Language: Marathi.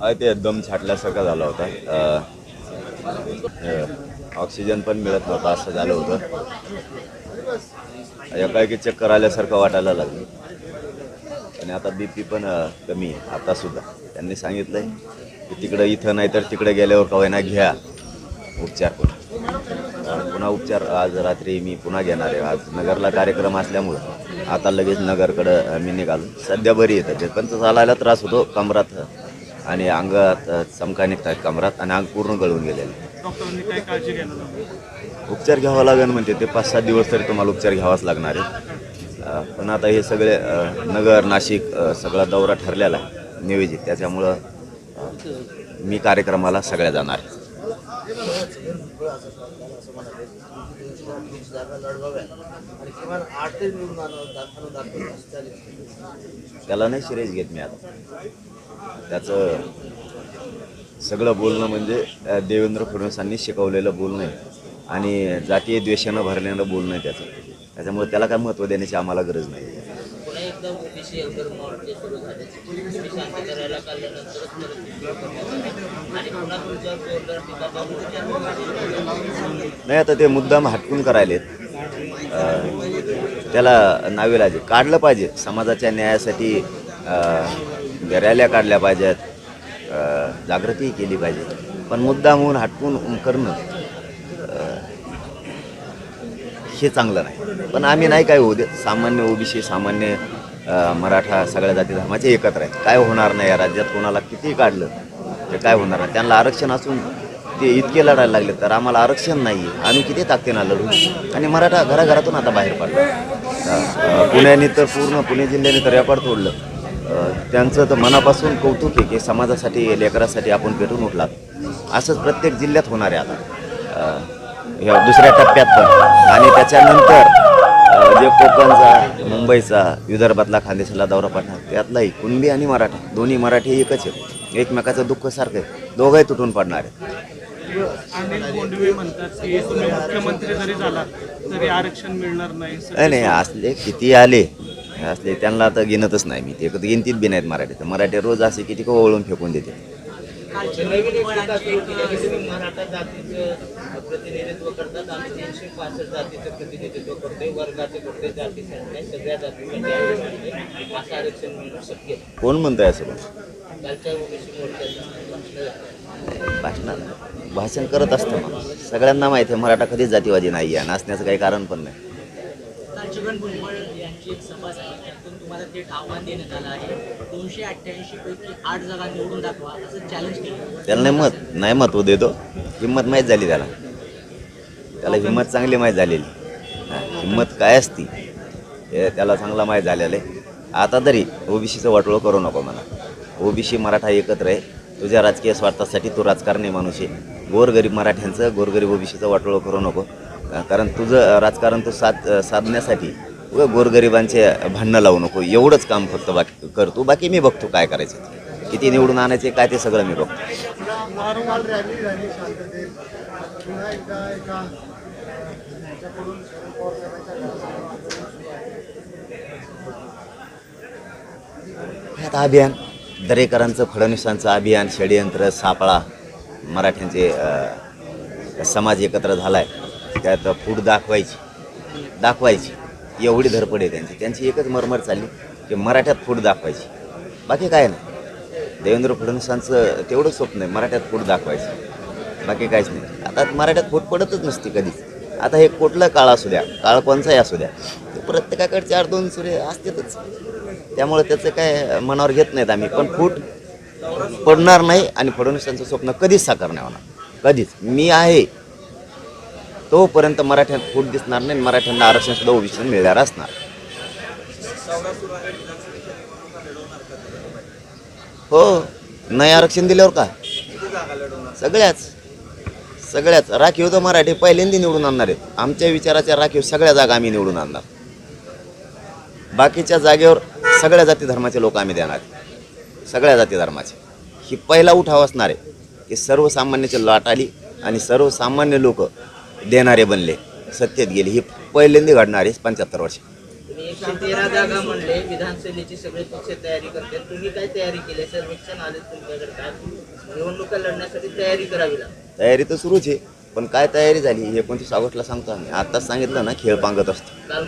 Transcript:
हा ते दम छाटल्यासारखा झाला होता. ऑक्सिजन पण मिळत नव्हता असं झालं होतं. एकाएकी चक्कर आल्यासारखं वाटायला लागलं. आणि आता बी पी पण कमी आहे आता सुद्धा. त्यांनी सांगितलंय की तिकडं इथं नाही तर तिकडे गेल्यावर कवायना घ्या. उपचार करून पुन्हा उपचार आज रात्री मी पुन्हा घेणार आहे. आज नगरला कार्यक्रम असल्यामुळं आता लगेच नगरकडं मी निघालो. सध्या बरी येतं त्याच्यात पण चालायला त्रास होतो कमरात आणि अंगात चमका निघतात कमरात आणि अंग पूर्ण गळून गेलेलं. आहे. डॉक्टरांनी काय काळजी घ्यायला लावली उपचार घ्यावा लागेल म्हणते ते. पाच सात दिवस तरी तुम्हाला उपचार घ्यावाच लागणार आहे. अ, पण आता हे सगळे अ, नगर नाशिक अ, सगळा दौरा ठरलेला आहे नियोजित. त्याच्यामुळं अ, मी कार्यक्रमाला सगळ्या जाणार. आहे. आणि किमान आठ तरी निवडून आणून दाखवून दाखवून असं चालेल त्याला नाही सिरियस घेत मी आता. त्याचं सगळं बोलणं म्हणजे देवेंद्र फडणवीसांनी शिकवलेलं बोलणं आहे. आणि जातीय द्वेषानं भरलेलं बोलणं आहे त्याचं. त्याच्यामुळे त्याला काय महत्त्व देण्याची आम्हाला गरज नाही. नाही आता ते मुद्दाम हटकून करायलेत. त्याला नावेलाजे काढलं पाहिजे. समाजाच्या न्यायासाठी म्हणजे रॅल्या काढल्या पाहिजेत. जागृतीही केली पाहिजे. पण मुद्दामहून हटकून करणं हे चांगलं नाही. पण आम्ही नाही काय होऊ देत सामान्य ओबीसी सामान्य मराठा सगळ्या जाती धर्माचे एकत्र आहेत. काय होणार नाही या राज्यात? कोणाला किती काढलं? ते काय होणार नाही. त्यांना आरक्षण असून ते इतके लढायला लागले तर आम्हाला आरक्षण नाही आहे आम्ही किती ताकदीनं लढू? आणि मराठा घराघरातून आता बाहेर पडला. पुण्याने तर पूर्ण पुणे जिल्ह्याने तर रेकॉर्ड तोडलं. त्यांचं तर मनापासून कौतुक आहे की समाजासाठी लेकरासाठी आपण पेटून उठलात. असंच प्रत्येक जिल्ह्यात होणार आहे आता. ह्या दुसऱ्या टप्प्यात पण. आणि त्याच्यानंतर जे कोकणचा मुंबईचा विदर्भातला खानदेशाला दौरा पडणार त्यातलाही कुणबी आणि मराठा दोन्ही मराठी एकच आहेत एकमेकाचं दुःख सारखं आहे. दोघंही तुटून पडणार नाही. नाही नाही असले किती आले असले त्यांना आता गिनतच नाही मी. ते गिनतीत बी नाहीत मराठी. तर मराठी रोज असे किती को ओळून फेकून देते. कोण म्हणतंय असं? मोर्चात भाषण भाषण? करत असतं सगळ्यांना माहिती आहे मराठा कधीच जातीवादी नाही आहे नाचण्याचं काही कारण पण नाही. काल छगन भुजबळ यांची एक सभा झाली. त्यातून तुम्हाला थेट आव्हान देण्यात आलं आहे. दोनशे अठ्ठ्याऐंशी पैकी आठ जागा निवडून दाखवा असं चॅलेंज केलं. त्याला नाही मत नाही महत्त्व देतो. हिंमत माहीत झाली त्याला. त्याला हिंमत चांगली माहीत झालेली. हा, हिंमत काय असती? हे त्याला चांगला माहीत झालेलं आहे. आता तरी ओबीसीचं वाटोळं करू नको मला ओबीसी मराठा एकत्र आहे. तुझ्या राजकीय स्वार्थासाठी तू राजकारणी माणूस आहे. गोरगरीब मराठ्यांचं गोरगरीब ओबीसीचं वाटोळं करू नको. कारण तुझं राजकारण तू साध साधण्यासाठी गोरगरिबांचे भांडणं लावू नको. एवढंच काम फक्त बाकी करतो बाकी मी बघतो काय करायचं किती निवडून आणायचे काय ते सगळं मी बघतो. आता अभियान. दरेकरांचं फडणवीसांचं अभियान षडयंत्र सापळा मराठ्यांचे समाज एकत्र झाला आहे त्यात फूट दाखवायची. दाखवायची. एवढी धरपड आहे त्यांची. त्यांची एकच मरमर चालली की मराठ्यात फूट दाखवायची. बाकी काय नाही. देवेंद्र फडणवीसांचं तेवढं स्वप्न आहे मराठ्यात फूट दाखवायची. बाकी काहीच नाही. आता मराठ्यात फूट पडतच नसते कधीच. आता हे कुठला काळ असू द्या काळ कोणचाही असू द्या प्रत्येकाकडे चार दोन सूर्य असतातच. त्यामुळे त्याचं काय मनावर घेत नाहीत आम्ही. पण फूट पडणार नाही आणि फडणवीसांचं स्वप्न कधीच साकार नाही होणार. कधीच. मी आहे तोपर्यंत मराठ्यात फूट दिसणार नाही मराठ्यांना आरक्षण सुद्धा ओबीसी मिळणार असणार. हो नाही आरक्षण दिल्यावर का सगळ्याच. सगळ्याच. राखीव तर मराठी पहिल्यांदा निवडून आणणार आहेत. आमच्या विचाराच्या राखीव सगळ्या जागा आम्ही निवडून आणणार. बाकीच्या जागेवर सगळ्या जाती धर्माचे लोक आम्ही देणार सगळ्या जाती धर्माचे. ही पहिला उठाव असणार आहे की सर्वसामान्याची लाट आली आणि सर्वसामान्य लोक देणारे बनले. सत्तेत गेले. ही पहिल्यांदा घडणार आहे पंच्याहत्तर वर्ष. तुम्ही एकशे तेरा जागा म्हणले विधानसभेची सगळे पक्ष तयारी करतात. तुम्ही काय तयारी केली? सर्वेक्षण आले तुमच्याकडे काय? निवडणुका लढण्यासाठी तयारी करावी लागते. तयारी तर सुरूच आहे. पण काय तयारी झाली एकोणतीस ऑगस्टला सांगतो आम्ही. आत्ताच सांगितलं ना खेळ पांगत असतो.